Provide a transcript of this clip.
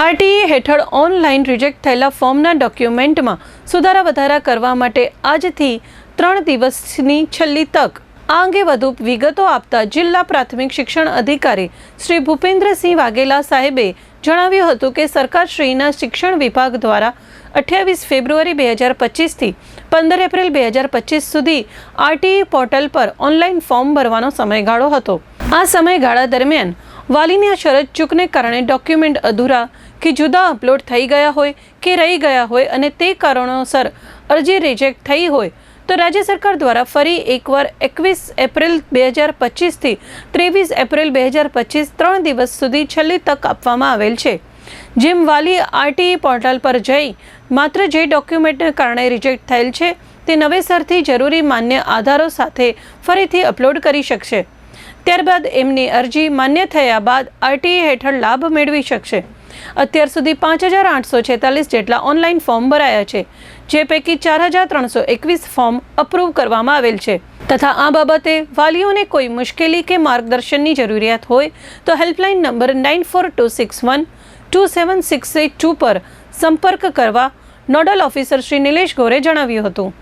RTE હેઠળ online reject થયેલા ફોર્મના ડોક્યુમેન્ટમાં સુધારા વધારા કરવા માટે આજથી ત્રણ દિવસની છેલ્લી તક. આ અંગે વધુ વિગતો આપતા જિલ્લા પ્રાથમિક શિક્ષણ અધિકારી શ્રી ભૂપેન્દ્રસિંહ વાઘેલા સાહેબે જણાવ્યું હતું કે સરકારશ્રીના શિક્ષણ વિભાગ દ્વારા અઠ્યાવીસ ફેબ્રુઆરી બે હજાર પચીસથી પંદર એપ્રિલ બે હજાર પચીસ સુધી આરટીઈ પોર્ટલ પર ઓનલાઈન ફોર્મ ભરવાનો સમયગાળો હતો. આ સમયગાળા દરમિયાન વાલીની શરત ચૂકને કારણે ડોક્યુમેન્ટ અધૂરા કે જુદા અપલોડ થઈ ગયા હોય કે રહી ગયા હોય અને તે કારણોસર અરજી રિજેક્ટ થઈ હોય, તો રાજ્ય સરકાર દ્વારા ફરી એકવાર એકવીસ એપ્રિલ બે હજાર પચીસથી ત્રેવીસ એપ્રિલ બે હજાર પચીસ ત્રણ દિવસ સુધી છેલ્લી તક આપવામાં આવેલ છે. જેમ વાલી આરટીઈ પોર્ટલ પર જઈ માત્ર જે ડોક્યુમેન્ટને કારણે રિજેક્ટ થયેલ છે, તે નવેસરથી જરૂરી માન્ય આધારો સાથે ફરીથી અપલોડ કરી શકશે. ત્યારબાદ એમની અરજી માન્ય થયા બાદ આરટીઈ હેઠળ લાભ મેળવી શકશે. અત્યાર સુધી પાંચ હજાર આઠસો છેતાલીસ જેટલા ઓનલાઈન ફોર્મ ભરાયા છે, જે પૈકી ચાર હજાર ત્રણસો એકવીસ ફોર્મ અપ્રૂવ કરવામાં આવેલ છે. તથા આ બાબતે વાલીઓને કોઈ મુશ્કેલી કે માર્ગદર્શનની જરૂરિયાત હોય તો helpline number nine four two six one two seven six eight two પર સંપર્ક કરવા નોડલ ઓફિસર શ્રી નિલેશ ગોરે જણાવ્યું હતું.